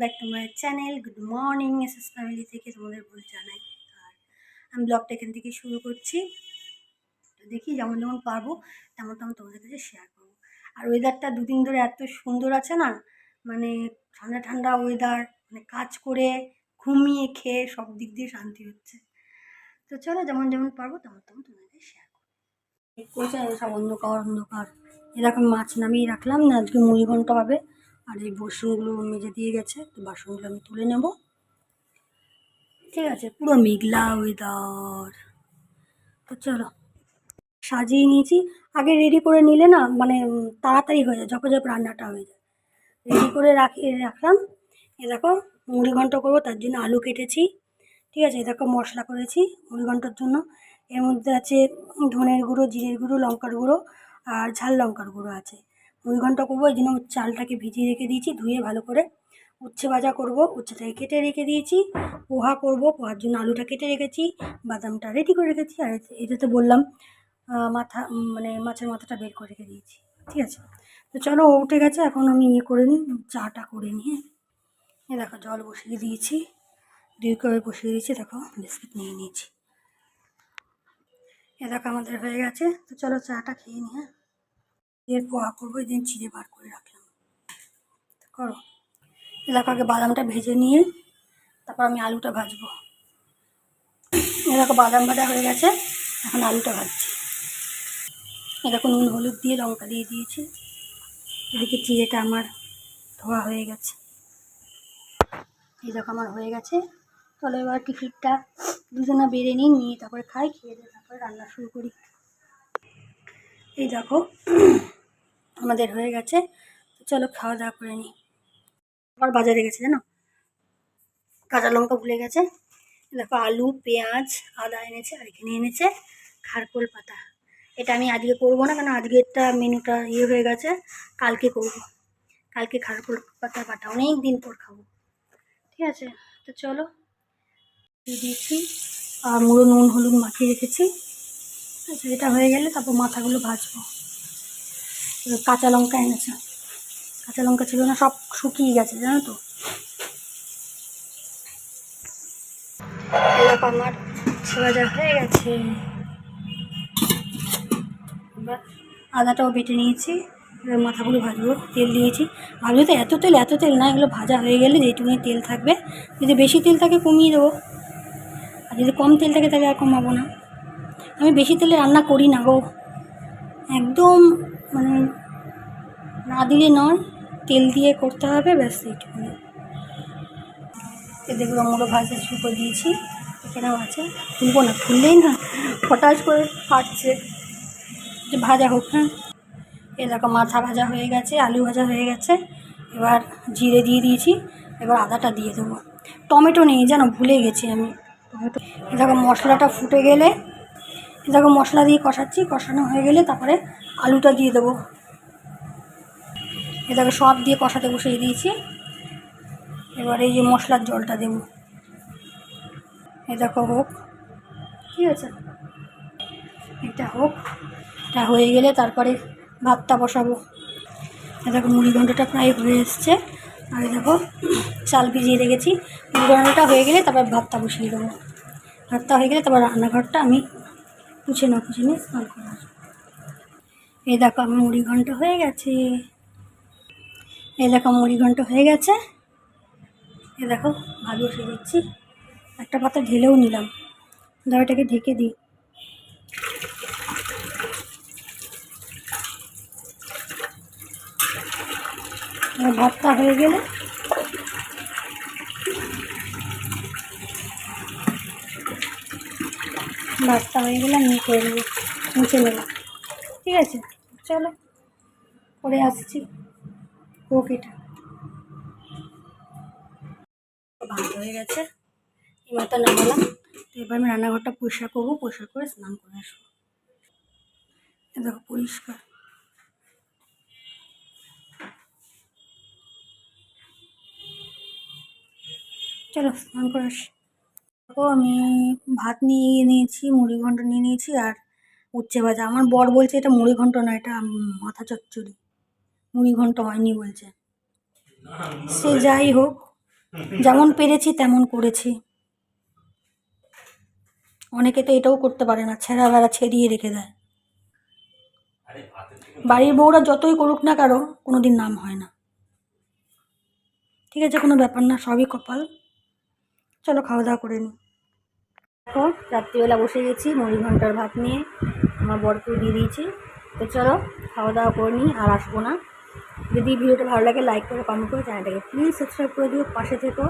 Back to my channel good morning S S family থেকে তোমাদের বল জানাই। আর আমি ব্লগটা এখান থেকে শুরু করছি। দেখি যেমন যেমন পারব, তেমন তেমন তোমাদের কাছে শেয়ার করব। আর ওয়েদারটা দুদিন ধরে এত সুন্দর আছে না মানে ঠান্ডা ঠান্ডা ওয়েদার মানে কাজ করে, ঘুমিয়ে খেয়ে সব দিক দিয়ে শান্তি হচ্ছে। তো চলো যেমন যেমন পারব, তেমন তেমন তোমাদের শেয়ার করব। করছে সব অন্ধকার অন্ধকার। এরকম মাছ নামিয়ে রাখলাম না, আজকে মুড়ি ঘন্ট হবে। আর এই বাসনগুলো মেজে দিয়ে গেছে, তো বাসনগুলো আমি তুলে নেব। ঠিক আছে, পুরো মেঘলা ওয়েদার তো চলো, সাজিয়ে নিয়েছি। আগে রেডি করে নিলে না মানে তাড়াতাড়ি হয়ে যায় যখন যখন রান্নাটা হয়ে যায়। রেডি করে রাখি, রাখলাম। এ দেখো, মুড়ি ঘন্ট করব, তার জন্য আলু কেটেছি। ঠিক আছে, এ দেখো, মশলা করেছি মুড়ি ঘণ্টার জন্য। এর মধ্যে আছে ধনের গুঁড়ো, জিরের গুঁড়ো, লঙ্কার গুঁড়ো, আর ঝাল লঙ্কার গুঁড়ো আছে। মুড়ি ঘন্ট করব এই জন্য চালটাকে ভিজিয়ে রেখে দিয়েছি, ধুয়ে ভালো করে উচ্ছে ভাজা করব, উচ্ছেটাকে কেটে রেখে দিয়েছি, পোহা করব, পোহার জন্য আলুটা কেটে রেখেছি, বাদামটা রেডি করে রেখেছি, আর এটা তো বললাম মাথা মানে মাছের মাথাটা বের করে রেখে দিয়েছি, ঠিক আছে? তো চলো উঠে গেছে, এখন আমি ইয়ে করে নিই, চাটা করে নিই হ্যাঁ? দেখো, জল বসিয়ে দিয়েছি, দুই করে বসিয়ে দিয়েছি, দেখো, বিস্কিট নিয়ে নিয়েছি। এ দেখো, আমাদের হয়ে গেছে, তো চলো চাটা খেয়ে নিই হ্যাঁ? এর পোহা করব দিন চিড়ে বার করে রাখলাম। করো। এ দেখো আগে বাদামটা ভেজে নিয়ে তারপর আমি আলুটা ভাজবো। এ দেখো, বাদাম ভাজা হয়ে গেছে, এখন আলুটা ভাজছি। এরকম নুন, হলুদ দিয়ে লঙ্কা দিয়ে দিয়েছি। এদিকে চিড়েটা আমার ধোয়া হয়ে গেছে। এরকম আমার হয়ে গেছে। তাহলে এবার টিফিনটা দুজনে বেড়ে নিই, নিয়ে তারপরে খাই, খেয়ে দিয়ে তারপরে রান্না শুরু করি। এই দেখো, আমাদের হয়ে গেছে। চলো খাওয়া দাওয়া করে নিই আবার বাজারে গেছে, জানো? কাঁচা লঙ্কা ভুলে গেছে। দেখো আলু, পেঁয়াজ, আদা এনেছে, আর এখানে এনেছে খারকোল পাতা। এটা আমি আজকে করব না কারণ আজকেরটা মেনুটা ইয়ে হয়ে গেছে, কালকে করব। কালকে খারকোল পাতা পাতা অনেক দিন পর খাব। ঠিক আছে? তো চলো, দিয়ে দিয়েছি। আর মুড়ো নুন, হলুদ মাখিয়ে রেখেছি। আচ্ছা এটা হয়ে গেলে তারপর মাথাগুলো ভাজবো। কাঁচা লঙ্কা এনেছে। কাঁচা লঙ্কা ছিল না, সব শুকিয়ে গেছে, জানো তো? আমার ভাজা হয়ে গেছে। এবার আদাটাও বেটে নিয়েছি, এবার মাথাগুলো ভাজবো, তেল দিয়েছি। ভাবছি তো এত তেল এত তেল না, এগুলো ভাজা হয়ে গেলে যেটুকুনি তেল থাকবে, যদি বেশি তেল থাকে কমিয়ে দেবো। আর যদি কম তেল থাকে তাহলে আর কমাবো না। আমি বেশি তেলে রান্না করি না গো। একদম মানে না দিলে নয়, তেল দিয়ে করতে হবে, ব্যাস এইটুকুনি। এ দেখল মুড়ো ভাজা শুরু করে দিয়েছি। এখানেও আছে। খুলবো না খুললেই না হঠাৎ করে ফাটছে। যে ভাজা হোক হ্যাঁ। এ দেখো মাথা ভাজা হয়ে গেছে, আলু ভাজা হয়ে গেছে। এবার জিরে দিয়ে দিয়েছি, এবার আদাটা দিয়ে দেবো। টমেটো নেই, জানো, ভুলে গেছি আমি। দেখো মশলাটা ফুটে গেলে দেখো মশলা দিয়ে কষাচ্ছি, কষানো হয়ে গেলে তারপরে আলুটা দিয়ে দেবো। এ দেখো সব দিয়ে কষাতে বসিয়ে দিয়েছি। এবার এই যে মশলার জলটা দেবো। এ দেখো হোক। ঠিক আছে এটা হোক। এটা হয়ে গেলে তারপরে ভাতটা বসাবো। এ দেখো মুড়ি ঘন্টটা প্রায় হয়ে এসছে। আর দেখো চাল ভিজিয়ে রেখেছি। মুড়ি ঘন্টটা হয়ে গেলে তারপর ভাতটা বসিয়ে দেবো। ভাতটা হয়ে গেলে তারপর রান্নাঘরটা আমি পুছে না পুছে নিয়ে স্নান করে এই দেখো আমার মুড়ি ঘন্ট হয়ে গেছে। এই দেখো মুড়ি ঘন্ট হয়ে গেছে। এ দেখো ভালো বসে দিচ্ছি। একটা পাতা ঢেলেও নিলাম। দয়াটাকে ঢেকে দিই। ভাতটা হয়ে গেলে ভাতটা হয়ে গেলে আমি করে নেব, মুছে নেব। ঠিক আছে, চলো করে আসছি। ওকেটা ভাত হয়ে গেছে এবার তো নামালাম। তো এবার আমি রান্নাঘরটা পরিষ্কার করব, পরিষ্কার করে স্নান করে আসব। দেখো, পরিষ্কার। চলো, স্নান করে আসি। দেখো আমি ভাত নিয়ে নিয়েছি, মুড়ি ঘন্ট নিয়ে নিয়েছি আর উচ্ছে ভাজা। আমার বর বলছে এটা মুড়ি ঘন্ট না এটা মাথা চচ্চড়ি। মুড়ি ঘন্ট হয়নি বলছে। সে যাই হোক, যেমন পেরেছি তেমন করেছি। অনেকে তো এটাও করতে পারে না, ছেঁড়া বেড়া ছেড়িয়ে রেখে দেয়। বাড়ির বউরা যতই করুক না কারও কোনো দিন নাম হয় না। ঠিক আছে, কোনো ব্যাপার না, সবই কপাল। চলো, খাওয়া দাওয়া করে নিই দেখো রাত্রিবেলা বসে গেছি, মুড়ি ঘণ্টার ভাত নিয়ে আমার বরকেও দিয়ে দিয়েছি। তো চলো, খাওয়া দাওয়া করে নিই, আর আসব না। যদি ভিডিওটা ভালো লাগে লাইক করে কমেন্ট করে চ্যানেলটাকে প্লিজ সাবস্ক্রাইব করে দিও, পাশে থেকো,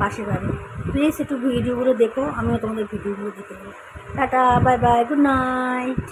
পাশে পাবে প্লিজ একটু ভিডিওগুলো দেখো, আমিও তোমাদের ভিডিওগুলো দেখে দেবো tata bye bye good night